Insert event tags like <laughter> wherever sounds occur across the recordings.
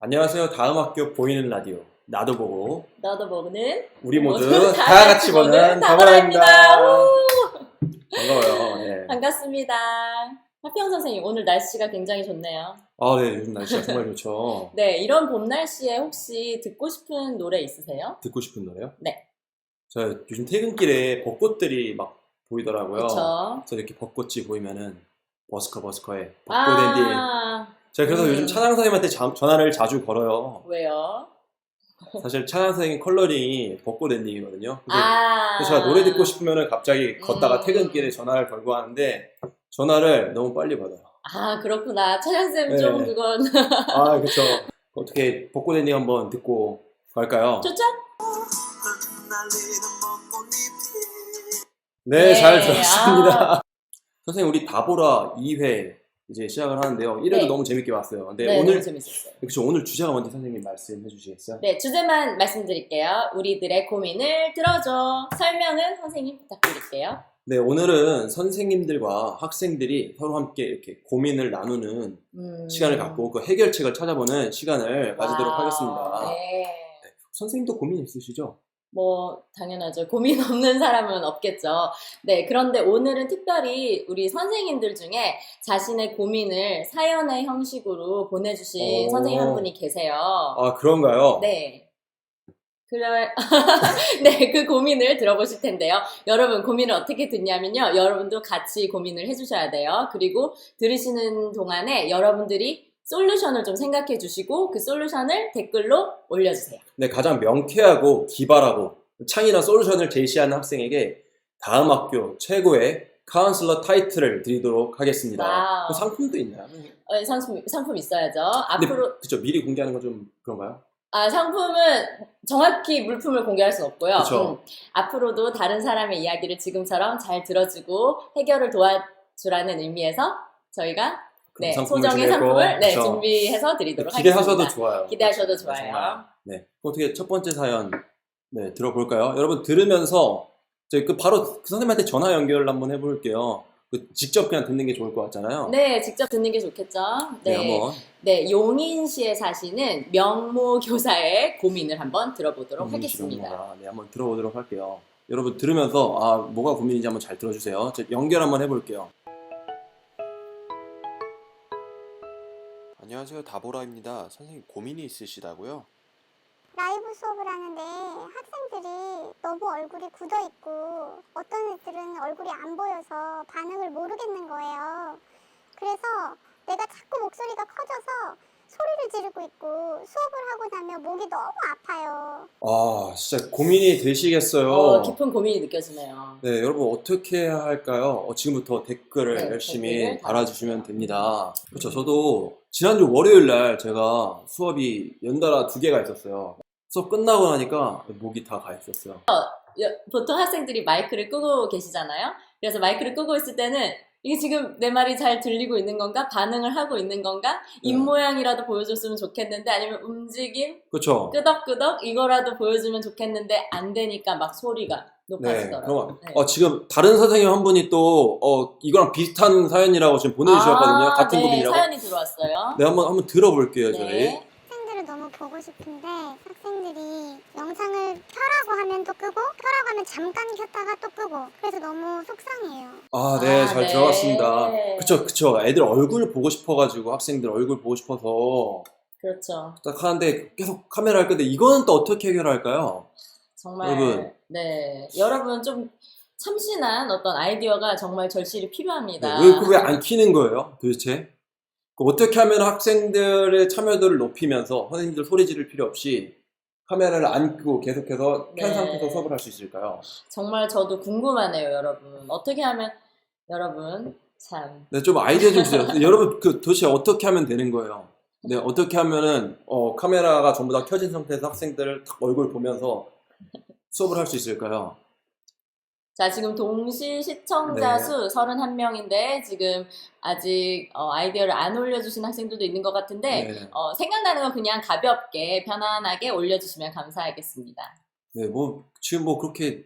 안녕하세요. 다음 학교 보이는 라디오 나도 보고 너도 모르는 우리 모두 다, 다 같이 보는. 우! 반가워요. 예. 반갑습니다. 하평 선생님 오늘 날씨가 굉장히 좋네요. 아, 네. 요즘 날씨가 정말 좋죠. <laughs> 네, 이런 봄 날씨에 혹시 듣고 싶은 노래 있으세요? 듣고 싶은 노래요? 네. 저 요즘 퇴근길에 벚꽃들이 막 보이더라고요. 그렇죠. 그래서 이렇게 벚꽃이 보이면은 버스커 버스커의 벚꽃 엔딩. 아, 제가 그래서 음. 요즘 찬양 선생님한테 자- 전화를 자주 걸어요. 왜요? 사실 찬양 선생님 컬러링이 벚꽃 엔딩이거든요. 그래서 아, 그래서 제가 노래 듣고 싶으면은 갑자기 걷다가 음. 퇴근길에 전화를 걸고 하는데 전화를 너무 빨리 받아요. 아, 그렇구나. 차장쌤 네. 좀 그건 아, 그쵸. 어떻게 벚꽃 엔딩 한번 듣고 갈까요? 좋죠? 네, 네, 잘 들었습니다. 선생님, 우리 다보라 2회 이제 시작을 하는데요. 1회도 네. 너무 재밌게 봤어요. 근데 네, 오늘, 너무 재밌었어요. 그쵸, 오늘 주제가 뭔지 선생님 말씀해 주시겠어요? 네, 주제만 말씀드릴게요. 우리들의 고민을 들어줘. 설명은 선생님 부탁드릴게요. 네, 오늘은 선생님들과 학생들이 서로 함께 이렇게 고민을 나누는 음. 시간을 갖고 그 해결책을 찾아보는 시간을 가지도록 와우, 하겠습니다. 네. 선생님도 고민 있으시죠? 뭐 당연하죠. 고민 없는 사람은 없겠죠. 네, 그런데 오늘은 특별히 우리 선생님들 중에 자신의 고민을 사연의 형식으로 보내주신 오. 선생님 한 분이 계세요. 아, 그런가요? 네. 그래, <laughs> 네, 그 고민을 들어보실 텐데요. 여러분, 고민을 어떻게 듣냐면요. 여러분도 같이 고민을 해주셔야 돼요. 그리고 들으시는 동안에 여러분들이 솔루션을 좀 생각해 주시고 그 솔루션을 댓글로 올려주세요. 네, 가장 명쾌하고 기발하고 창의나 솔루션을 제시하는 학생에게 다음 학교 최고의 카운슬러 타이틀을 드리도록 하겠습니다. 와우. 그 상품도 있나요? 어, 상품, 상품 있어야죠. 근데 앞으로, 그쵸 미리 공개하는 건 좀 그런가요? 아, 상품은 정확히 물품을 공개할 수 없고요. 그쵸. 음, 앞으로도 다른 사람의 이야기를 지금처럼 잘 들어주고 해결을 도와주라는 의미에서 저희가 네, 소정의 준비했고, 상품을 네, 그쵸. 준비해서 드리도록 기대하셔도 하겠습니다. 좋아요. 기대하셔도 그쵸. 좋아요. 정말. 네, 어떻게 첫 번째 사연 네 들어볼까요? 여러분 들으면서 저희 그 바로 그 선생님한테 전화 연결 한번 해볼게요. 그 직접 그냥 듣는 게 좋을 것 같잖아요. 네, 직접 듣는 게 좋겠죠. 네, 네, 한번 네, 용인시에 사시는 명모 교사의 고민을 한번 들어보도록 음, 하겠습니다. 네, 한번 들어보도록 할게요. 여러분 들으면서 아 뭐가 고민인지 한번 잘 들어주세요. 저 연결 한번 해볼게요. 안녕하세요, 다보라입니다. 선생님 고민이 있으시다고요? 라이브 수업을 하는데 학생들이 너무 얼굴이 굳어 있고 어떤 애들은 얼굴이 안 보여서 반응을 모르겠는 거예요. 그래서 내가 자꾸 목소리가 커져서 소리를 지르고 있고 수업을 하고 나면 목이 너무 아파요. 아 진짜 고민이 되시겠어요. 어, 깊은 고민이 느껴지네요. 네, 여러분 어떻게 해야 할까요? 어, 지금부터 댓글을 네, 열심히 댓글을 달아주시면. 됩니다. 그렇죠. 저도 지난주 월요일 날 제가 수업이 연달아 두 개가 있었어요. 수업 끝나고 나니까 목이 다 가 있었어요. 여- 보통 학생들이 마이크를 끄고 계시잖아요. 그래서 마이크를 끄고 있을 때는 이게 지금 내 말이 잘 들리고 있는 건가? 반응을 하고 있는 건가? 입 네. 모양이라도 보여줬으면 좋겠는데 아니면 움직임? 그렇죠. 끄덕끄덕? 이거라도 보여주면 좋겠는데 안 되니까 막 소리가 네, 높아지더라고요. 그럼 네. 어, 지금 다른 선생님 한 분이 또 어, 이거랑 비슷한 사연이라고 지금 보내주셨거든요. 아, 같은 네, 고민이라고. 사연이 들어왔어요. 네, 한번 한번 들어볼게요, 저희. 네. 보고 싶은데 학생들이 영상을 켜라고 하면 또 끄고 켜라고 하면 잠깐 켰다가 또 끄고 그래서 너무 속상해요. 아, 네, 아, 잘 네. 들어봤습니다. 그쵸, 그쵸. 애들 얼굴 보고 싶어가지고 학생들 얼굴 보고 싶어서 그렇죠. 딱 하는데 계속 카메라 할 건데 이거는 또 어떻게 해결할까요? 정말 여러분. 네 여러분 좀 참신한 어떤 아이디어가 정말 절실히 필요합니다. 네, 왜 그거 왜안 키는 거예요? 도대체? 그 어떻게 하면 학생들의 참여도를 높이면서 선생님들 소리 지를 필요 없이 카메라를 안 끄고 계속해서 켠 네. 상태에서 수업을 할 수 있을까요? 정말 저도 궁금하네요, 여러분. 어떻게 하면 여러분 참 네, 좀 아이디어 좀 주세요. <laughs> 여러분 그 도대체 어떻게 하면 되는 거예요? 네, <laughs> 어떻게 하면은 어, 카메라가 전부 다 켜진 상태에서 학생들 딱 얼굴 보면서 수업을 할 수 있을까요? 자, 지금 동시 시청자 네. 수 31명인데 지금 아직 어, 아이디어를 안 올려주신 학생들도 있는 것 같은데 네. 어, 생각나는 건 그냥 가볍게 편안하게 올려주시면 감사하겠습니다. 네, 뭐 지금 뭐 그렇게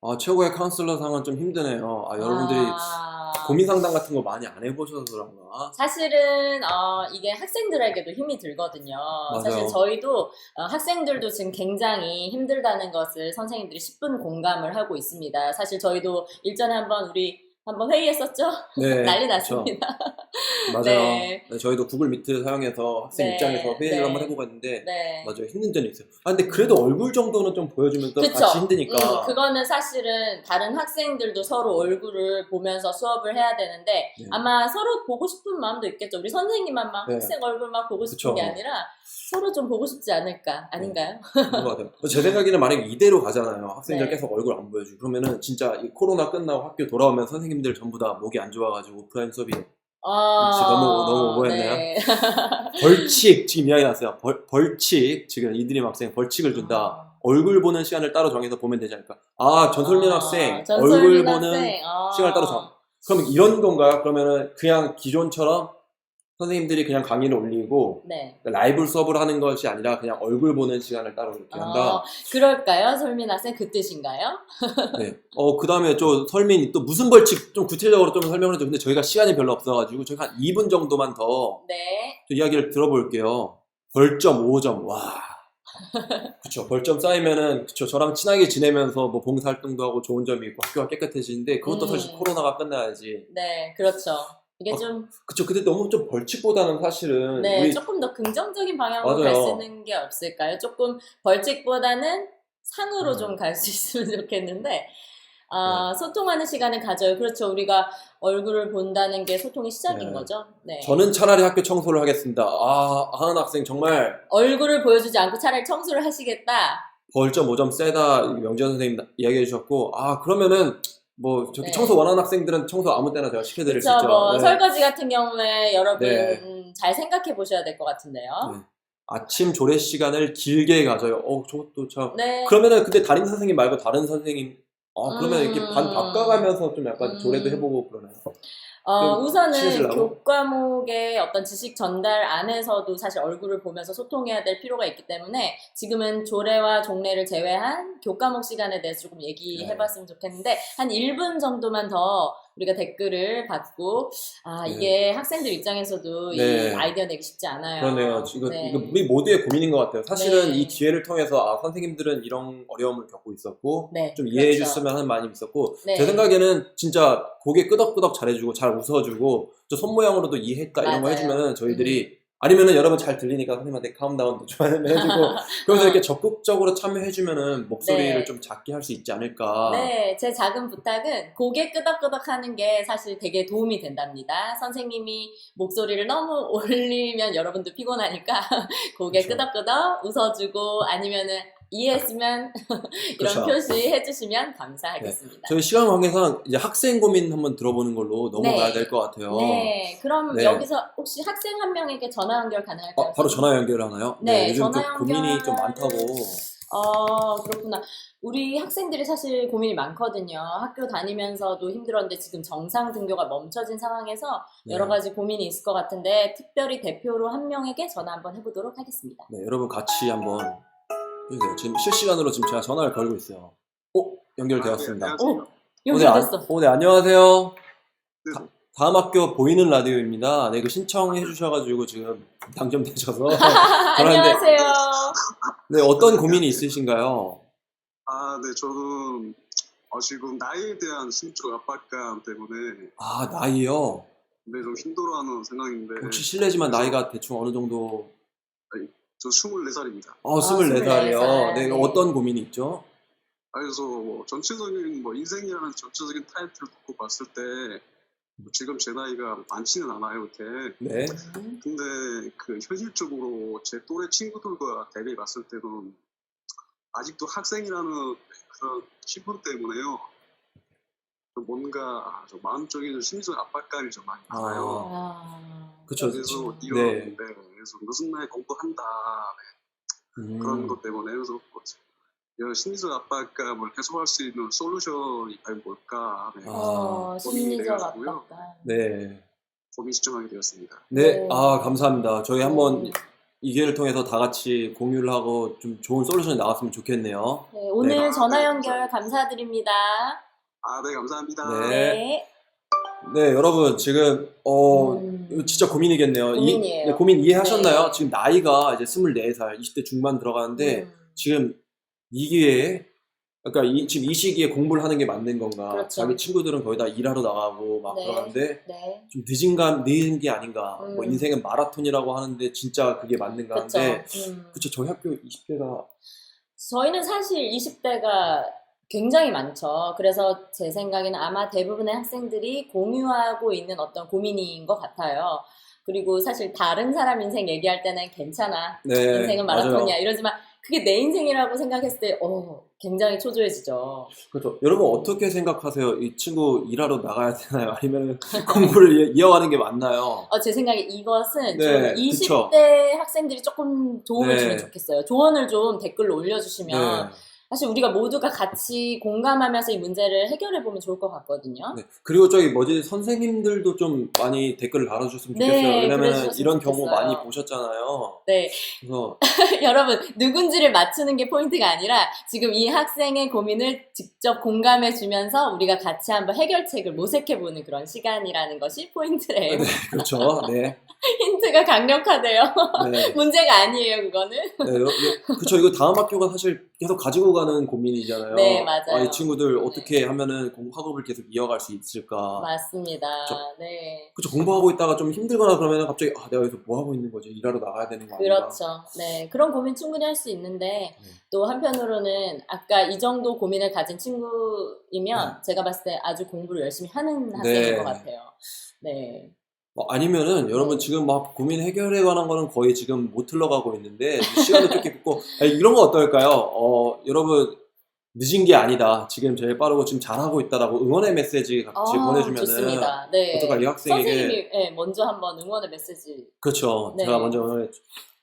아, 최고의 카운슬러 상은 좀 힘드네요. 아, 여러분들이 아, 고민 상담 같은 거 많이 안 해보셔서 그런가? 사실은 어, 이게 학생들에게도 힘이 들거든요. 사실 맞아요. 저희도 어, 학생들도 지금 굉장히 힘들다는 것을 선생님들이 10분 공감을 하고 있습니다. 사실 저희도 일전에 한번 우리 한번 회의했었죠? 네. <laughs> 난리. 났습니다. <laughs> 맞아요. 네. 네, 저희도 구글 미트 사용해서 학생 네, 입장에서 회의를 네. 한번 해보고 했는데 네. 맞아요. 힘든 점이 있어요. 아, 근데 그래도 얼굴 정도는 좀 보여주면 또 그쵸. 같이 힘드니까. 음, 그거는 사실은 다른 학생들도 서로 얼굴을 보면서 수업을 해야 되는데 네. 아마 서로 보고 싶은 마음도 있겠죠. 우리 선생님만 막 네. 학생 얼굴만 보고 싶은 그쵸. 게 아니라 서로 좀 보고 싶지 않을까 아닌가요? 그런 것 같아요. 제 생각에는 만약에 이대로 가잖아요. 학생들 네. 계속 얼굴 안 보여주고. 그러면은 진짜 이 코로나 끝나고 학교 돌아오면 선생님 들 전부 다 목이 안 좋아가지고 오프라인 수업이 아, 혹시 너무- 너무 오버했나요? 네. <laughs> 벌칙 지금 이야기 났어요. 벌, 벌칙 지금 이드림 학생 벌칙을 준다. 얼굴 보는 시간을 따로 정해서 보면 되지 않을까? 아 전솔민 아, 학생 전솔민 얼굴 보는 학생. 아. 시간을 따로 정. 그럼 이런 건가요? 그러면은 그냥 기존처럼 선생님들이 그냥 강의를 올리고 네. 라이브 수업을 하는 것이 아니라 그냥 얼굴 보는 시간을 따로 이렇게 한다. 어, 그럴까요? 솔민 학생 그 뜻인가요? <laughs> 네. 어, 그 다음에 저 설민이 또 무슨 벌칙 좀 구체적으로 좀 설명을 해줘. 근데 저희가 시간이 별로 없어가지고 저희가 한 2분 정도만 더 네. 또 이야기를 들어볼게요. 벌점 5점. 와. <laughs> 그쵸. 벌점 쌓이면은, 그쵸. 저랑 친하게 지내면서 뭐 봉사활동도 하고 좋은 점이 있고 학교가 깨끗해지는데 그것도 음. 사실 코로나가 끝나야지. 네, 그렇죠. 이게 어, 좀, 그쵸. 근데 너무 좀 벌칙보다는 사실은 네, 우리 조금 더 긍정적인 방향으로. 갈 수 있는 게 없을까요? 조금 벌칙보다는 상으로 음. 좀갈 수 <laughs> 있으면 좋겠는데, 아, 소통하는 시간을 가져요. 그렇죠. 우리가 얼굴을 본다는 게 소통의 시작인 네. 거죠. 네. 저는 차라리 학교 청소를 하겠습니다. 아, 하은 학생 정말 얼굴을 보여주지 않고 차라리 청소를 하시겠다. 벌점 5점 세다 명지현 선생님 이야기해 주셨고 아 그러면은 뭐 저기 네. 청소 원하는 학생들은 청소 아무 때나 제가 시켜드릴 수 그렇죠. 있죠. 뭐 네. 설거지 같은 경우에 여러분 네. 잘 생각해 보셔야 될 것 같은데요. 네. 아침 조례 시간을 길게 가져요. 어 저것도 참 네. 그러면은 근데 담임 선생님 말고 다른 선생님 아 그러면 음. 이렇게 반 바꿔가면서 좀 약간 음. 조례도 해보고 그러나요? 어, 좀 우선은? 교과목의 어떤 지식 전달 안에서도 사실 얼굴을 보면서 소통해야 될 필요가 있기 때문에 지금은 조례와 종례를 제외한 교과목 시간에 대해서 조금 얘기해봤으면 좋겠는데 한 1분 정도만 더 우리가 댓글을 받고 아 네. 이게 학생들 입장에서도 네. 이 아이디어 내기 쉽지 않아요. 그러네요. 이거, 네. 이거 우리 모두의 고민인 것 같아요. 사실은 네. 이 기회를 통해서 아 선생님들은 이런 어려움을 겪고 있었고 네, 좀 이해해 그렇죠. 줬으면 하는 마음이 있었고 네. 제 생각에는 진짜 고개 끄덕끄덕 잘해주고 잘 웃어주고 저 손 모양으로도 이해했다 이런 거 맞아요. 음. 해주면은 저희들이 아니면은 여러분 잘 들리니까 선생님한테 카운다운도 좀 해주고 <laughs> 그러면서 이렇게 적극적으로 참여해주면은 목소리를 네. 좀 작게 할 수 있지 않을까 네, 제 작은 부탁은 고개 끄덕끄덕 하는 게 사실 되게 도움이 된답니다. 선생님이 목소리를 너무 <laughs> 올리면 여러분도 피곤하니까 <laughs> 고개 그렇죠. 끄덕끄덕 웃어주고 아니면은 이해했으면 <laughs> 이런 그렇죠. 표시 해 주시면 감사하겠습니다. 저희 시간 관계상 이제 학생 고민 한번 들어보는 걸로 넘어가야 네. 될것 같아요 네, 그럼 네. 여기서 혹시 학생 한 명에게 전화 연결 가능할까요? 어, 바로 전화 연결을 하나요? 네, 요즘 좀 전화 고민이 연결을- 좀 많다고 어, 그렇구나. 우리 학생들이 사실 고민이 많거든요. 학교 다니면서도 힘들었는데 지금 정상 등교가 멈춰진 상황에서 네. 여러 가지 고민이 있을 것 같은데 특별히 대표로 한 명에게 전화 한번 해보도록 하겠습니다. 네, 여러분 같이 한번 해주세요. 지금 실시간으로 지금 제가 전화를 걸고 있어요. 어? 연결되었습니다. 네, 오, 어, 네, 연결됐어. 안- 어, 네, 안녕하세요. 네. 다, 다음 학교 보이는 라디오입니다. 네, 그 신청해 주셔가지고 지금 당첨되셔서. <laughs> 안녕하세요. 네, 어떤 고민이 있으신가요? 아, 네, 저는 어, 지금 나이에 대한 심적 압박감 때문에 아, 나이요? 네, 좀 힘들어하는 생각인데 혹시 실례지만 나이가 대충 어느 정도? 저 24살입니다. 어, 24살이요. 24살. 네, 네. 어떤 고민이 있죠? 그래서 뭐 전체적인 뭐 인생이라는 전체적인 타이틀을 듣고 봤을 때뭐 지금 제 나이가 많지는 않아요, 이렇게. 네. 음, 근데 그 현실적으로 제 또래 친구들과 대비해 봤을 때는 아직도 학생이라는 그런 신분 때문에요. 좀 뭔가 좀 마음적인 심리적 압박감이 좀 많이 많아요. 아, 그쵸. 그래서 네. 이런 네. 그래서 무슨 날 공부한다 음, 그런 것 때문에 그래서 뭐 이런 심리적 압박감을 해소할 수 있는 솔루션이 과연 뭘까 네. 아. 어, 심리적 고민돼가지고요. 압박감. 네. 고민 신청하게 되었습니다. 네, 네. 아, 감사합니다. 저희 한번 이 기회를 통해서 다 같이 공유를 하고 좀 좋은 솔루션이 나왔으면 좋겠네요. 네, 오늘 네. 전화 연결 감사드립니다. 아, 네, 감사합니다. 네. 네. 네, 여러분 지금 어 음. 이거 진짜 고민이겠네요. 이- 고민이에요. 네, 고민 이해하셨나요? 네. 지금 나이가 이제 24살, 20대 중반 들어가는데 음. 지금 이 기회에 그러니까 이, 지금 이 시기에 공부를 하는 게 맞는 건가? 그렇죠. 자기 친구들은 거의 다 일하러 나가고 막 네. 그러는데 네. 좀 늦은 감 늦은 게 아닌가? 음. 뭐 인생은 마라톤이라고 하는데 진짜 그게 맞는가 그렇죠. 하는데 음. 그쵸 저희 학교 20대가 저희는 사실 20대가 굉장히 많죠. 그래서 제 생각에는 아마 대부분의 학생들이 공유하고 있는 어떤 고민인 것 같아요. 그리고 사실 다른 사람 인생 얘기할 때는 괜찮아. 네 인생은 마라톤이야. 이러지만 그게 내 인생이라고 생각했을 때, 어, 굉장히 초조해지죠. 그렇죠. 여러분 어떻게 생각하세요? 이 친구 일하러 나가야 되나요? <laughs> 아니면 공부를 이- 이어가는 게 맞나요? 어, 제 생각에 이것은 네, 좀 그쵸. 20대 학생들이 조금 도움을 네. 주면 좋겠어요. 조언을 좀 댓글로 올려주시면 네. 사실 우리가 모두가 같이 공감하면서 이 문제를 해결해 보면 좋을 것 같거든요. 네. 그리고 저기 뭐지 선생님들도 좀 많이 댓글을 달아주셨으면 네, 좋겠어요. 왜냐면 이런 경우 좋겠어요. 많이 보셨잖아요. 네, 그래서 <laughs> 여러분 누군지를 맞추는 게 포인트가 아니라 지금 이 학생의 고민을 직접 공감해 주면서 우리가 같이 한번 해결책을 모색해 보는 그런 시간이라는 것이 포인트래요. 네, 그렇죠. 네. <laughs> 힌트가 강력하대요. 네. <laughs> 문제가 아니에요, 그거는. 네, 그쵸. 이거 다음 학교가 사실 계속 가지고 가는 고민이잖아요. 네, 맞아요. 아, 이 친구들 어떻게 하면은 공부 학업을 계속 이어갈 수 있을까. 맞습니다. 저- 네. 그쵸. 공부하고 있다가 좀 힘들거나 그러면 갑자기 아, 내가 여기서 뭐 하고 있는 거지? 일하러 나가야 되는 거 아닌가? 그렇죠. 네. 그런 고민 충분히 할 수 있는데, 네. 또 한편으로는 아까 이 정도 고민을 가진 친구이면 제가 봤을 때 아주 공부를 열심히 하는 학생인 네. 것 같아요. 네. 뭐 아니면은 여러분 네. 지금 막 고민 해결에 관한 거는 거의 지금 못 흘러가고 있는데 시간도 좀 있고 아니, 이런 거 어떨까요? 어 여러분 늦은 게 아니다. 지금 제일 빠르고 지금 잘하고 있다라고 응원의 메시지 같이 아, 보내주면은. 네. 어떨까 이 학생에게 선생님이 네, 먼저 한번 응원의 메시지. 그렇죠. 네. 제가 먼저 오늘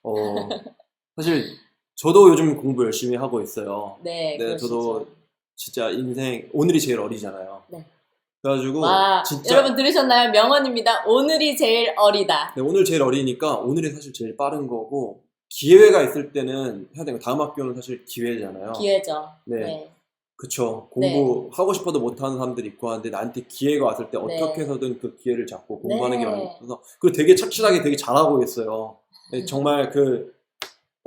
어 <laughs> 사실 저도 요즘 공부 열심히 하고 있어요. 네, 네, 그러시죠. 저도 진짜 인생 오늘이 제일 어리잖아요. 네. 그래가지고 와, 진짜 여러분 들으셨나요? 명언입니다. 오늘이 제일 어리다. 네, 오늘 제일 어리니까 오늘이 사실 제일 빠른 거고 기회가 있을 때는 해야 거 다음 학교는 사실 기회잖아요. 기회죠. 네. 네. 그쵸. 네. 공부 하고 싶어도 못하는 사람들이 있고 하는데 나한테 기회가 왔을 때 네. 어떻게 해서든 그 기회를 잡고 공부하는 게 네. 많이 있어서 그리고 되게 착실하게 되게 잘하고 있어요. 네, 음. 정말 그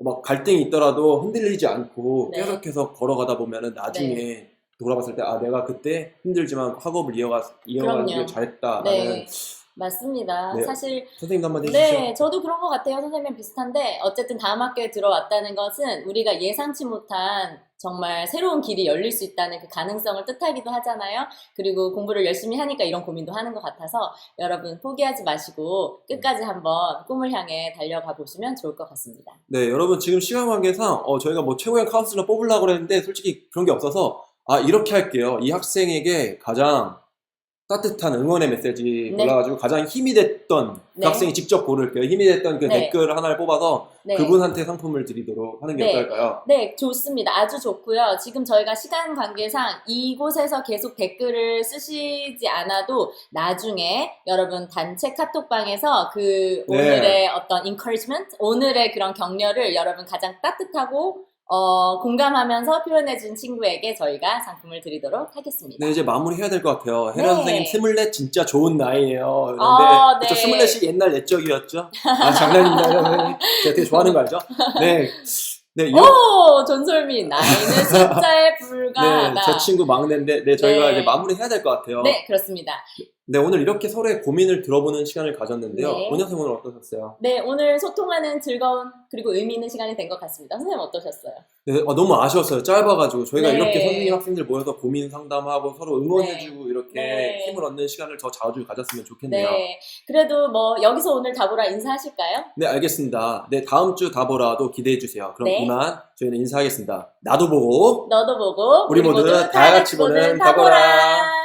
막 갈등이 있더라도 흔들리지 않고 네. 계속해서 걸어가다 보면은 나중에 돌아봤을 때 아 내가 그때 힘들지만 학업을 이어가. 게 잘했다라는 네. 맞습니다. 네. 사실 선생님도 한마디 해주시죠. 네, 저도 그런 것 같아요. 선생님 비슷한데 어쨌든 다음 학교에 들어왔다는 것은 우리가 예상치 못한 정말 새로운 길이 열릴 수 있다는 그 가능성을 뜻하기도 하잖아요. 그리고 공부를 열심히 하니까 이런 고민도 하는 것 같아서 여러분 포기하지 마시고 끝까지 한번 꿈을 향해 달려가 보시면 좋을 것 같습니다. 네, 여러분 지금 시간 관계상 어, 저희가 뭐 최고의 카운슬러 뽑으려고 그랬는데 솔직히 그런 게 없어서 아 이렇게 할게요. 이 학생에게 가장 따뜻한 응원의 메시지 네. 골라가지고 가장 힘이 됐던 그 네. 학생이 직접 고를게요. 힘이 됐던 그 네. 댓글 하나를 뽑아서 네. 그분한테 상품을 드리도록 하는 게 네. 어떨까요? 네, 좋습니다. 아주 좋고요. 지금 저희가 시간 관계상 이곳에서 계속 댓글을 쓰시지 않아도 나중에 여러분 단체 카톡방에서 그 네. 오늘의 어떤 encouragement, 오늘의 그런 격려를 여러분 가장 따뜻하고 어, 공감하면서 표현해준 친구에게 저희가 상품을 드리도록 하겠습니다. 네, 이제 마무리 해야 될 것 같아요. 혜련 네. 선생님 스물넷 진짜 좋은 나이에요. 그런데 아, 네. 그쵸, 스물넷이 옛날 옛적이었죠? 아 장난입니다, 여러분. 제가 되게 좋아하는 거 알죠? 네, 네, 이런 오, 전솔민 나이는 숫자에 불과하다. 네, 저 친구 막내인데, 네, 저희가 네. 이제 마무리 해야 될 것 같아요. 네, 그렇습니다. 네, 오늘 이렇게 서로의 고민을 들어보는 시간을 가졌는데요. 네. 원영 선생님 오늘 어떠셨어요? 네, 오늘 소통하는 즐거운 그리고 의미 있는 시간이 된 것 같습니다. 선생님 어떠셨어요? 네, 어, 너무 아쉬웠어요. 짧아가지고 저희가 네. 이렇게 선생님 학생들 모여서 고민 상담하고 서로 응원해주고 이렇게 네. 힘을 얻는 시간을 더 자주 가졌으면 좋겠네요. 네. 네. 그래도 뭐 여기서 오늘 다보라 인사하실까요? 알겠습니다. 네, 다음 주 다보라도 기대해 주세요. 그럼 네. 이만 저희는 인사하겠습니다. 나도 보고 너도 보고 우리 모두 다 같이 보는 다보라.